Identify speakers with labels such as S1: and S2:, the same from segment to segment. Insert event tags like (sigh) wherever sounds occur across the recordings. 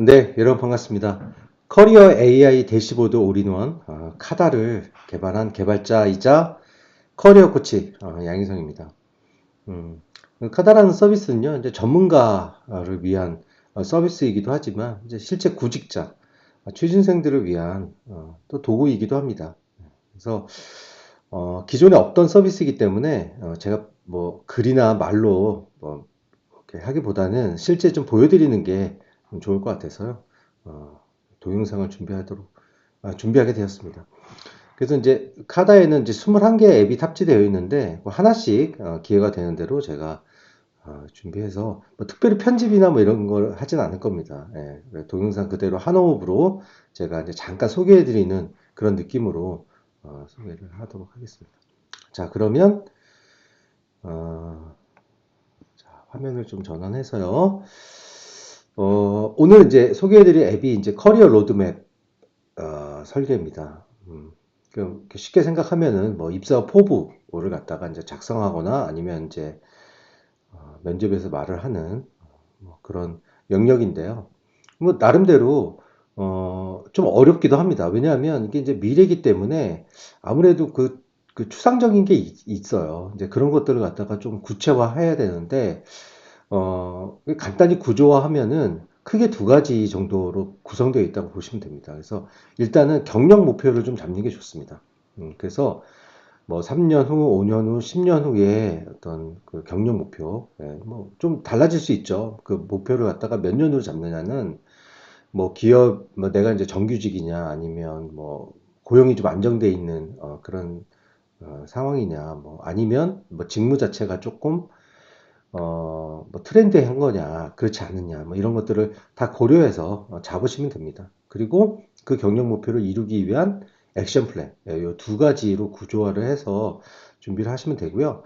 S1: 네, 여러분 반갑습니다. 커리어 AI 대시보드 올인원 어, 카다를 개발한 개발자이자 커리어 코치 어, 양희성입니다. 음, 카다라는 서비스는요, 이제 전문가를 위한 어, 서비스이기도 하지만 이제 실제 구직자, 어, 취준생들을 위한 어, 또 도구이기도 합니다. 그래서 어, 기존에 없던 서비스이기 때문에 어, 제가 뭐 글이나 말로 뭐 이렇게 하기보다는 실제 좀 보여드리는 게 좋을 것 같아서요. 어, 동영상을 준비하도록 아, 준비하게 되었습니다. 그래서 이제 카다에는 이제 21개 앱이 탑재되어 있는데 뭐 하나씩 어, 기회가 되는 대로 제가 어, 준비해서 뭐 특별히 편집이나 뭐 이런 걸 하진 않을 겁니다. 예, 동영상 그대로 한 호흡으로 제가 이제 잠깐 소개해 드리는 그런 느낌으로 어, 소개를 하도록 하겠습니다. 자, 그러면 어, 자, 화면을 좀 전환해서요. 어, 오늘 이제 소개해드릴 앱이 이제 커리어 로드맵 어, 설계입니다. 음, 그 쉽게 생각하면은 뭐 입사 포부를 갖다가 이제 작성하거나 아니면 이제 어, 면접에서 말을 하는 뭐 그런 영역인데요. 뭐 나름대로 어, 좀 어렵기도 합니다. 왜냐하면 이게 이제 미래이기 때문에 아무래도 그, 그 추상적인 게 있, 어요 이제 그런 것들을 갖다가 좀 구체화해야 되는데 어, 간단히 구조화하면은 크게 두 가지 정도로 구성되어 있다고 보시면 됩니다. 그래서 일단은 경력 목표를 좀 잡는 게 좋습니다. 음, 그래서 뭐 3년 후, 5년 후, 10년 후에 어떤 그 경력 목표, 예, 뭐 좀 달라질 수 있죠. 그 목표를 갖다가 몇 년으로 잡느냐는 뭐 기업, 뭐 내가 이제 정규직이냐 아니면 뭐 고용이 좀 안정돼 있는 어, 그런 어, 상황이냐, 뭐 아니면 뭐 직무 자체가 조금 어, 뭐 트렌드한 거냐, 그렇지 않느냐, 뭐 이런 것들을 다 고려해서 어, 잡으시면 됩니다. 그리고 그 경력 목표를 이루기 위한 액션 플랜, 이두 예, 가지로 구조화를 해서 준비를 하시면 되고요.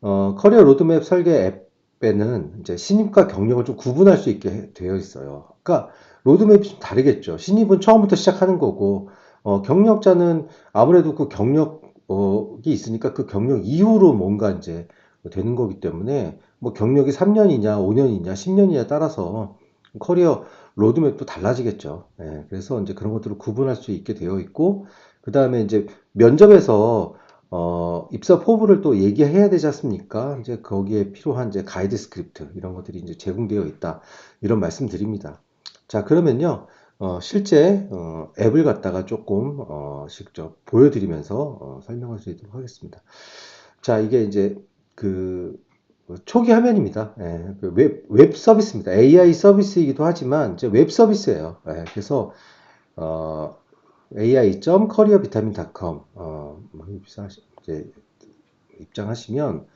S1: 어, 커리어 로드맵 설계 앱에는 이제 신입과 경력을 좀 구분할 수 있게 되어 있어요. 그러니까 로드맵이 좀 다르겠죠. 신입은 처음부터 시작하는 거고, 어, 경력자는 아무래도 그 경력이 있으니까 그 경력 이후로 뭔가 이제 되는 거기 때문에 뭐 경력이 3년이냐, 5년이냐, 10년이냐 따라서 커리어 로드맵도 달라지겠죠. 예, 그래서 이제 그런 것들을 구분할 수 있게 되어 있고, 그 다음에 이제 면접에서 어, 입사 포부를 또 얘기해야 되지 않습니까? 이제 거기에 필요한 이제 가이드 스크립트 이런 것들이 이제 제공되어 있다 이런 말씀드립니다. 자 그러면요 어, 실제 어, 앱을 갖다가 조금 어, 직접 보여드리면서 어, 설명할 수 있도록 하겠습니다. 자 이게 이제 그 초기 화면입니다. 예, 그 웹, 웹 서비스입니다. AI 서비스이기도 하지만 웹 서비스예요. 예, 그래서 어, ai.careervitamin.com 어, 뭐 이제 입장하시면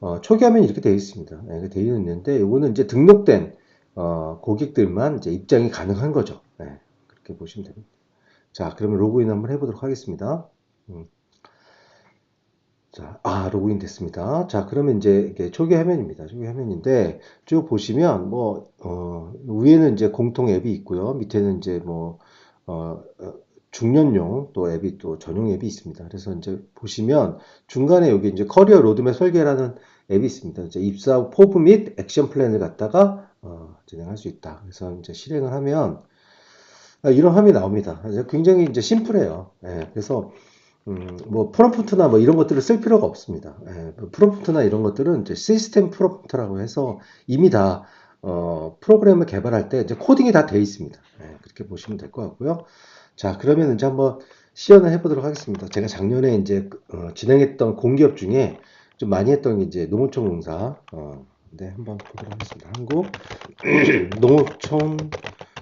S1: 어, 초기 화면이 이렇게 되어 있습니다. 예, 되어 있는데 이거는 이제 등록된 어, 고객들만 이제 입장이 가능한 거죠. 예, 그렇게 보시면 됩니다. 자, 그러면 로그인 한번 해보도록 하겠습니다. 음. 자, 아, 로그인 됐습니다. 자, 그러면 이제 이게 초기 화면입니다. 초기 화면인데 쭉 보시면 뭐, 어, 위에는 이제 공통 앱이 있고요. 밑에는 이제 뭐, 어, 어, 중년용 또 앱이 또 전용 앱이 있습니다. 그래서 이제 보시면 중간에 여기 이제 커리어 로드맵 설계라는 앱이 있습니다. 이제 입사 포부 및 액션 플랜을 갖다가 어, 진행할 수 있다. 그래서 이제 실행을 하면 아, 이런 화면이 나옵니다. 굉장히 이제 심플해요. 예, 그래서 음, 뭐 프롬프트나 뭐 이런 것들을 쓸 필요가 없습니다. 예, 뭐 프롬프트나 이런 것들은 이제 시스템 프롬프트라고 해서 이미 다 어, 프로그램을 개발할 때 이제 코딩이 다 되어 있습니다. 예, 그렇게 보시면 될 것 같고요. 자, 그러면 이제 한번 시연을 해보도록 하겠습니다. 제가 작년에 이제 어, 진행했던 공기업 중에 좀 많이 했던 게 이제 농어촌 공사. 어, 네, 한번 보도록 하겠습니다. 한국 (clears throat) 농어촌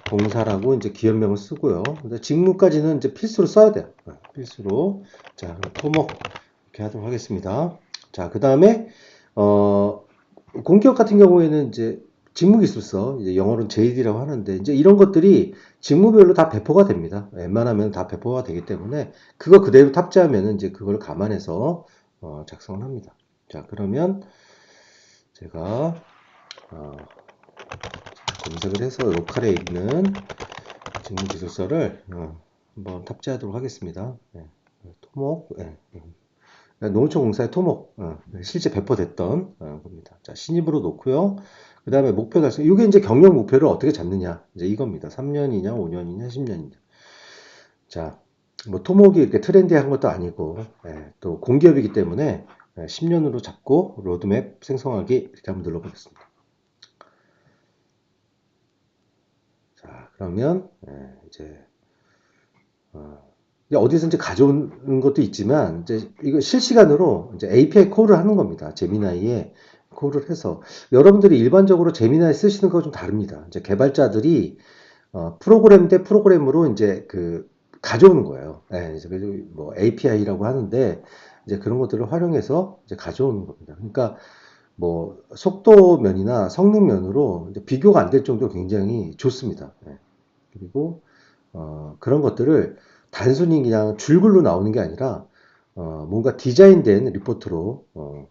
S1: 봉사라고 이제 기업명을 쓰고요. 직무까지는 이제 필수로 써야 돼요. 네, 필수로. 자, 토목 이렇게 하도록 하겠습니다. 자, 그 다음에 어, 공기업 같은 경우에는 이제 직무 기술서, 이제 영어로는 JD라고 하는데, 이제 이런 것들이 직무별로 다 배포가 됩니다. 웬만하면 다 배포가 되기 때문에, 그거 그대로 탑재하면 이제 그걸 감안해서 어, 작성을 합니다. 자, 그러면 제가 어, 검색을 해서 로컬에 있는 직무 기술서를 어, 한번 탑재하도록 하겠습니다. 네. 토목, 네. 농촌 공사의 토목, 어, 실제 배포됐던 어, 겁니다. 자, 신입으로 놓고요. 그 다음에 목표 달성. 이게 이제 경력 목표를 어떻게 잡느냐. 이제 이겁니다. 3년이냐, 5년이냐, 10년이냐. 자, 뭐 토목이 이렇게 트렌디한 것도 아니고, 예, 또 공기업이기 때문에 10년으로 잡고 로드맵 생성하기 이렇게 한번 눌러보겠습니다. 자, 그러면 예, 이제 어, 이제 어디서 이제 가져오는 것도 있지만 이제 이거 실시간으로 이제 API 콜을 하는 겁니다. 제미나이에 콜을 해서 여러분들이 일반적으로 제미나이 쓰시는 거좀 다릅니다. 이제 개발자들이 어, 프로그램 대 프로그램으로 이제 그 가져오는 거예요. 예, 이제 뭐 API라고 하는데 이제 그런 것들을 활용해서 이제 가져오는 겁니다. 그러니까 뭐 속도 면이나 성능 면으로 이제 비교가 안 될 정도로 굉장히 좋습니다. 예. 그리고 어, 그런 것들을 단순히 그냥 줄글로 나오는 게 아니라 어, 뭔가 디자인된 리포트로 어,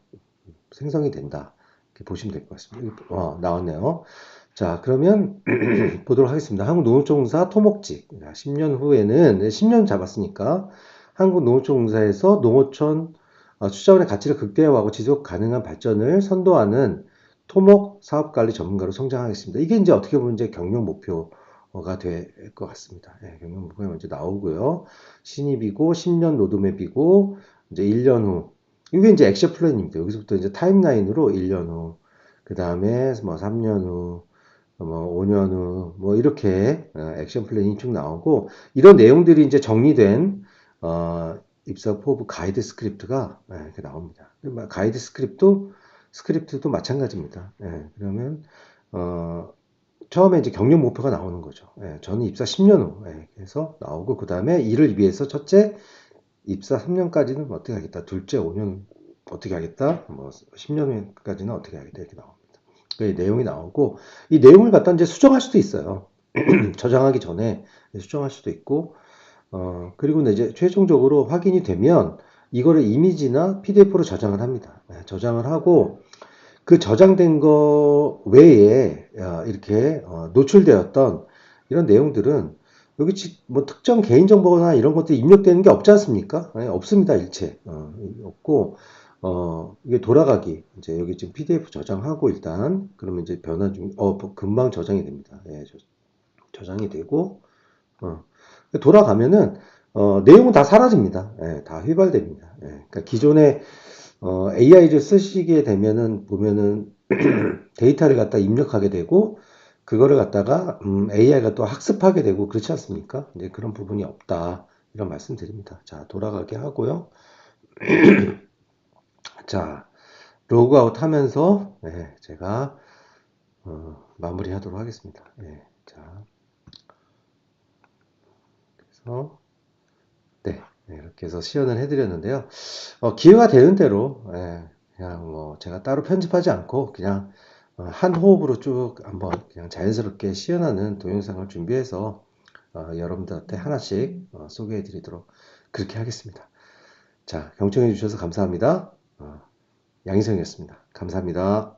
S1: 생성이 된다. 이렇게 보시면 될 것 같습니다. 어, 나왔네요. 자, 그러면 (clears throat) 보도록 하겠습니다. 한국농업종사 토목직. 10년 후에는 10년 잡았으니까 한국농업종사에서 농어촌 어, 투자원의 가치를 극대화하고 지속 가능한 발전을 선도하는 토목 사업관리 전문가로 성장하겠습니다. 이게 이제 어떻게 보면 이제 경영 목표 가 될 것 같습니다. 예, 경영 목표가 먼저 나오고요. 신입이고 10년 로드맵이고 이제 1년 후 이게 이제 액션 플랜입니다. 여기서부터 이제 타임라인으로 1년 후, 그 다음에 뭐 3년 후, 뭐 5년 후, 뭐 이렇게 어, 액션 플랜이 쭉 나오고 이런 내용들이 이제 정리된 어, 입사 포브 가이드 스크립트가 예, 이렇게 나옵니다. 가이드 스크립트 스크립트도 마찬가지입니다. 예, 그러면 어, 처음에 이제 경력 목표가 나오는 거죠. 예, 저는 입사 10년 후 예, 그래서 나오고 그 다음에 이를 위해서 첫째 입사 3년까지는 어떻게 하겠다. 둘째 5년 어떻게 하겠다. 뭐 10년까지는 어떻게 하겠다 이렇게 나옵니다. 그 내용이 나오고 이 내용을 갖다 이제 수정할 수도 있어요. (clears throat) 저장하기 전에 수정할 수도 있고 어, 그리고 이제 최종적으로 확인이 되면 이거를 이미지나 PDF로 저장을 합니다. 네, 저장을 하고 그 저장된 거 외에 어, 이렇게 어, 노출되었던 이런 내용들은 여기 뭐 특정 개인 정보나 이런 것들이 입력되는 게 없지 않습니까? 네, 없습니다, 일체. 어, 없고, 어, 이게 돌아가기. 이제 여기 지금 PDF 저장하고 일단, 그러면 이제 변화 중, 어, 금방 저장이 됩니다. 예, 저, 저장이 되고, 어, 돌아가면은 어, 내용은 다 사라집니다. 예, 다 휘발됩니다. 예, 그러니까 기존에 어, AI를 쓰시게 되면은 보면은 (clears throat) 데이터를 갖다 입력하게 되고 그거를 갖다가 음, AI가 또 학습하게 되고 그렇지 않습니까? 이제 그런 부분이 없다 이런 말씀드립니다. 자 돌아가게 하고요. (clears throat) 자 로그아웃 하면서 예, 제가 어, 마무리하도록 하겠습니다. 예, 자. 그래서 네, 네, 이렇게 해서 시연을 해드렸는데요. 어, 기회가 되는 대로 예, 그냥 뭐 제가 따로 편집하지 않고 그냥 어, 한 호흡으로 쭉 한번 그냥 자연스럽게 시연하는 동영상을 준비해서 어, 여러분들한테 하나씩 어, 소개해드리도록 그렇게 하겠습니다. 자, 경청해 주셔서 감사합니다. 어, 양희성이었습니다. 감사합니다.